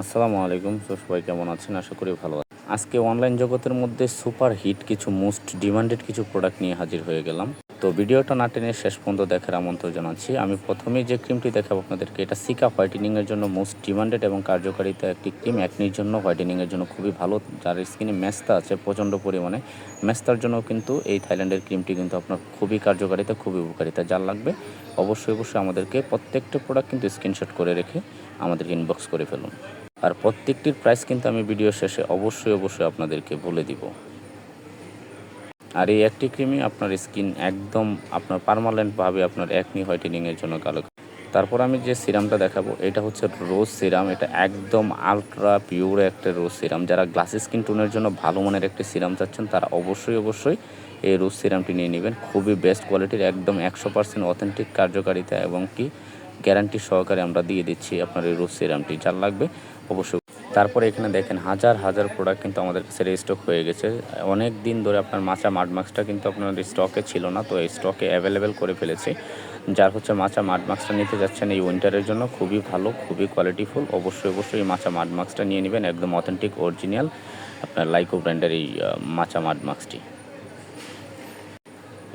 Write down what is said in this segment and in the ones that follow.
আসসালামু আলাইকুম। সবাই কেমন আছেন? আশা করি ভালো আছেন। আজকে অনলাইন জগতের মধ্যে সুপার হিট কিছু মোস্ট ডিমান্ডেড কিছু প্রোডাক্ট নিয়ে হাজির হয়ে গেলাম। তো ভিডিওটা না টেনে শেষ পর্যন্ত দেখার আমন্ত্রণ জানাচ্ছি। আমি প্রথমেই যে ক্রিমটি দেখাবো আপনাদেরকে, এটা সিকা হোয়াইটেনিংয়ের জন্য মোস্ট ডিমান্ডেড এবং কার্যকারিতা একটি ক্রিম একনির জন্য হোয়াইটেনিংয়ের জন্য খুবই ভালো। যার স্কিনে মেস্তা আছে প্রচণ্ড পরিমাণে। মেস্তার জন্য কিন্তু এই থাইল্যান্ডের ক্রিমটি কিন্তু আপনার খুবই কার্যকারিতা, খুবই উপকারিতা। যার লাগবে অবশ্যই অবশ্যই আমাদেরকে প্রত্যেকটা প্রোডাক্ট কিন্তু স্ক্রিনশট করে রেখে আমাদেরকে ইনবক্স করে ফেলুন। আর প্রত্যেকটির প্রাইস কিন্তু আমি ভিডিও শেষে অবশ্যই অবশ্যই আপনাদেরকে বলে দিব। আর এই একটি ক্রিমই আপনার স্কিন একদম আপনার পারমানেন্টভাবে আপনার একনি হোয়াইটেনিংয়ের জন্য কালো। তারপর আমি যে সিরামটা দেখাবো, এটা হচ্ছে রোজ সিরাম এটা একদম আলট্রা পিওর একটা রোজ সিরাম যারা গ্লাস স্কিন টোনের জন্য ভালো মানের একটি সিরাম চাচ্ছেন, তারা অবশ্যই অবশ্যই এই রোজ সিরামটি নিয়ে নেবেন। খুবই বেস্ট কোয়ালিটির একদম একশো পার্সেন্ট অথেন্টিক কার্যকারিতা এবং কি গ্যারান্টি সহকারে আমরা দিয়ে দিচ্ছি আপনার এই রোজ সিরামটি, যার লাগবে অবশ্যই। তারপরে এখানে দেখেন, হাজার হাজার প্রোডাক্ট কিন্তু আমাদের কাছে রেস্টক হয়ে গেছে। অনেক দিন ধরে আপনার মাচা মাডমাক্সটা কিন্তু আপনার স্টকে ছিল না, তো এই স্টকে অ্যাভেলেবেল করে ফেলেছে। যার হচ্ছে মাচা মাডমাক্সটা নিতে যাচ্ছেন এই উইন্টারের জন্য, খুবই ভালো, খুবই কোয়ালিটিফুল অবশ্যই অবশ্যই এই মাচা মাডমাক্সটা নিয়ে নেবেন, একদম অথেন্টিক অরিজিনাল আপনার লাইকো ব্র্যান্ডের এই মাচা মাডমাক্সটি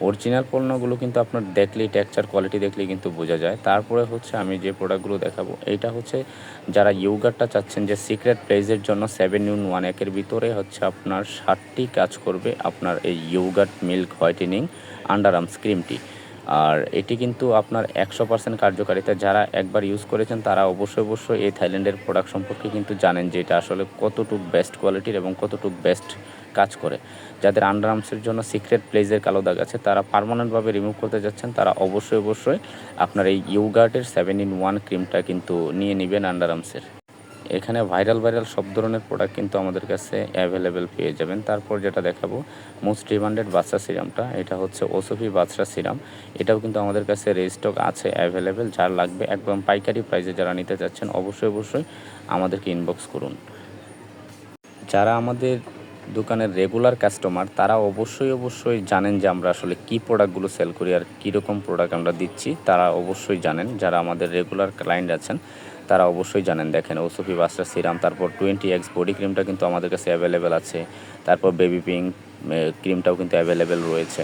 অরিজিনাল পণ্যগুলো কিন্তু আপনার দেখলেই টেক্সচার কোয়ালিটি দেখলেই কিন্তু বোঝা যায়। তারপরে হচ্ছে আমি যে প্রোডাক্টগুলো দেখাবো, এইটা হচ্ছে যারা ইয়োগারটা চাচ্ছেন যে সিক্রেট প্লেজের জন্য সেভেন ইউন ওয়ান একের ভিতরে হচ্ছে আপনার ষাটটি কাজ করবে আপনার এই yogurt milk whitening under arms ক্রিমটি আর এটি কিন্তু আপনার একশো পার্সেন্ট কার্যকারিতা। যারা একবার ইউজ করেছেন, তারা অবশ্যই অবশ্যই এই থাইল্যান্ডের প্রোডাক্ট সম্পর্কে কিন্তু জানেন যে এটা আসলে কতটুক বেস্ট কোয়ালিটির এবং কতটুক বেস্ট কাজ করে। যাদের আন্ডার আর্মসের জন্য সিক্রেট প্লেজের কালো দাগ আছে, তারা পার্মানেন্টভাবে রিমুভ করতে যাচ্ছেন। তারা অবশ্যই অবশ্যই আপনার এই ইউগার্টের সেভেন ইন ওয়ান ক্রিমটা কিন্তু নিয়ে নেবেন আন্ডার আর্মসের এখানে ভাইরাল ভাইরাল সব ধরনের প্রোডাক্ট কিন্তু আমাদের কাছে অ্যাভেলেবেল পেয়ে যাবেন। তারপর যেটা দেখাবো মোস্ট ডিমান্ডেড বাচ্চা সিরামটা এটা হচ্ছে ওসফি বাচ্চা সিরাম এটাও কিন্তু আমাদের কাছে রেজিস্টক আছে অ্যাভেলেবেল যার লাগবে একদম পাইকারি প্রাইসে যারা নিতে চাচ্ছেন অবশ্যই অবশ্যই আমাদেরকে ইনবক্স করুন। যারা আমাদের দোকানের রেগুলার কাস্টমার তারা অবশ্যই অবশ্যই জানেন যে আমরা আসলে কী প্রোডাক্টগুলো সেল করি আর কীরকম প্রোডাক্ট আমরা দিচ্ছি। তারা অবশ্যই জানেন, যারা আমাদের রেগুলার ক্লায়েন্ট আছেন, তারা অবশ্যই জানেন। দেখেন ওসফি বাস্টার সিরাম তারপর টোয়েন্টি এক্স বডি ক্রিমটা কিন্তু আমাদের কাছে অ্যাভেলেবেল আছে। তারপর বেবি পিঙ্ক ক্রিমটাও কিন্তু অ্যাভেলেবেল রয়েছে।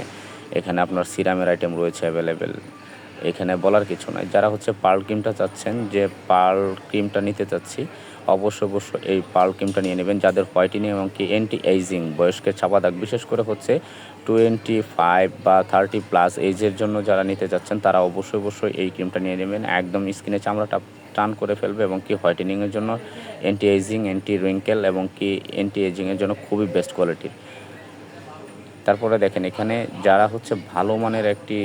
এখানে আপনার সিরামের আইটেম রয়েছে অ্যাভেলেবেল এখানে বলার কিছু নাই। যারা হচ্ছে পার্ল ক্রিমটা চাচ্ছেন, যে পার্ল ক্রিমটা নিতে চাচ্ছি অবশ্যই অবশ্যই এই পার্ল ক্রিমটা নিয়ে নেবেন। যাদের হোয়াইটেনিং এবং কি অ্যান্টি এইজিং বয়স্কের ছাপা দাগ, বিশেষ করে হচ্ছে টোয়েন্টি ফাইভ বা থার্টি প্লাস এজের জন্য যারা নিতে চাচ্ছেন, তারা অবশ্যই অবশ্যই এই ক্রিমটা নিয়ে নেবেন। একদম স্কিনে চামড়াটা টান করে ফেলবে এবং কি হোয়াইটেনিংয়ের জন্য অ্যান্টি এইজিং অ্যান্টি রিঙ্কেল এবং কি অ্যান্টি এজিংয়ের জন্য খুবই বেস্ট কোয়ালিটির তারপরে দেখেন এখানে যারা হচ্ছে ভালো মানের একটি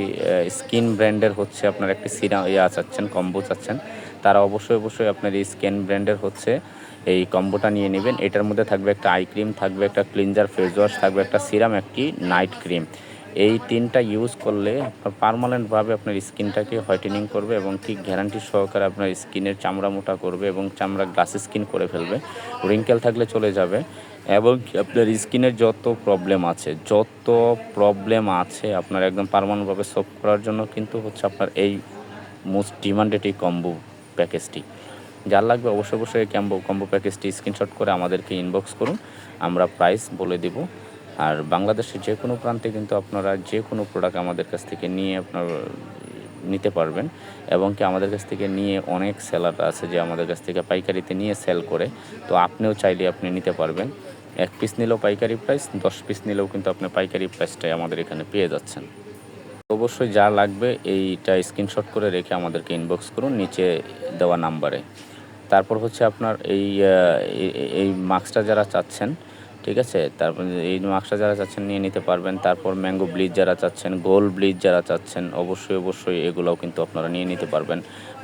স্কিন ব্র্যান্ডের হচ্ছে আপনার একটি সিরাম ইয়া চাচ্ছেন কম্বো চাচ্ছেন, তারা অবশ্যই অবশ্যই আপনার এই স্কিন ব্র্যান্ডের হচ্ছে এই কম্বোটা নিয়ে নেবেন। এটার মধ্যে থাকবে একটা আই ক্রিম থাকবে একটা ক্লিনজার ফেস ওয়াশ থাকবে একটা সিরাম একটি নাইট ক্রিম এই তিনটা ইউজ করলে আপনার পারমানেন্টভাবে আপনার স্কিনটাকে হোয়াইটেনিং করবে এবং ঠিক গ্যারান্টি সহকারে আপনার স্কিনের চামড়া মোটা করবে এবং চামড়া গ্লাস স্কিন করে ফেলবে। রিঙ্কেল থাকলে চলে যাবে এবং আপনার স্কিনের যত প্রবলেম আছে, যত প্রবলেম আছে আপনার একদম পারমানেন্টভাবে সলভ করার জন্য কিন্তু হচ্ছে আপনার এই মোস্ট ডিমান্ডেড এই কম্বো প্যাকেজটি যার লাগবে অবশ্যই অবশ্যই কম্বো কম্বো প্যাকেজটি স্ক্রিনশট করে আমাদেরকে ইনবক্স করুন, আমরা প্রাইস বলে দিব। আর বাংলাদেশের যে কোনো প্রান্তে কিন্তু আপনারা যে কোনো প্রোডাক্ট আমাদের কাছ থেকে নিয়ে আপনার, নিতে পারবেন এবং কি আমাদের কাছ থেকে নিয়ে অনেক সেলার আছে যে আমাদের কাছ থেকে পাইকারিতে নিয়ে সেল করে, তো আপনিও চাইলে আপনি নিতে পারবেন। এক পিস নিলেও পাইকারি প্রাইস দশ পিস নিলেও কিন্তু আপনি পাইকারি প্রাইসটাই আমাদের এখানে পেয়ে যাচ্ছেন। অবশ্যই যা লাগবে এইটা স্ক্রিনশট করে রেখে আমাদেরকে ইনবক্স করুন, নিচে দেওয়া নাম্বারে তারপর হচ্ছে আপনার এই এই- মাস্কটা যারা চাচ্ছেন ঠিক আছে? তারপর এই মাস্কটা যারা চাচ্ছেন নিয়ে নিতে পারবেন। তারপর ম্যাঙ্গো ব্লিচ যারা চাচ্ছেন গোল ব্লিচ যারা চাচ্ছেন, অবশ্যই অবশ্যই এগুলোও কিন্তু আপনারা নিয়ে নিতে পারবেন।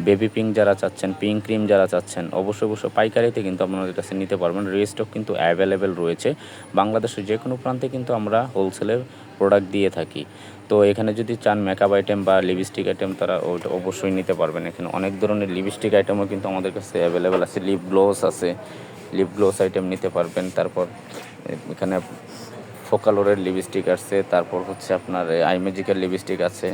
বেবি পিঙ্ক যারা চাচ্ছেন পিঙ্ক ক্রিম যারা চাচ্ছেন, অবশ্যই অবশ্যই পাইকারিতে কিন্তু আপনাদের কাছে নিতে পারবেন। রেস্টক কিন্তু অ্যাভেলেবেল রয়েছে। বাংলাদেশের যে কোনো প্রান্তে কিন্তু আমরা হোলসেলে প্রোডাক্ট দিয়ে থাকি। তো এখানে যদি চান মেকআপ আইটেম বা লিপস্টিক আইটেম তারা ওটা অবশ্যই নিতে পারবেন। এখানে অনেক ধরনের লিপস্টিক আইটেমও কিন্তু আমাদের কাছে অ্যাভেলেবেল আছে। লিপ গ্লোস আছে। লিপ গ্লোস আইটেম নিতে পারবেন। তারপর, এখানে ফোকালোরের লিপস্টিক আছে, তারপর হচ্ছে আপনার আই ম্যাজিকের লিপস্টিক আছে,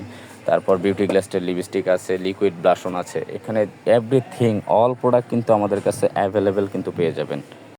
তারপর বিউটি গ্লাস্টের লিপস্টিক আছে লিকুইড ব্লাশন আছে। এখানে এভরিথিং অল প্রোডাক্ট কিন্তু আমাদের কাছে অ্যাভেলেবেল কিন্তু পেয়ে যাবেন।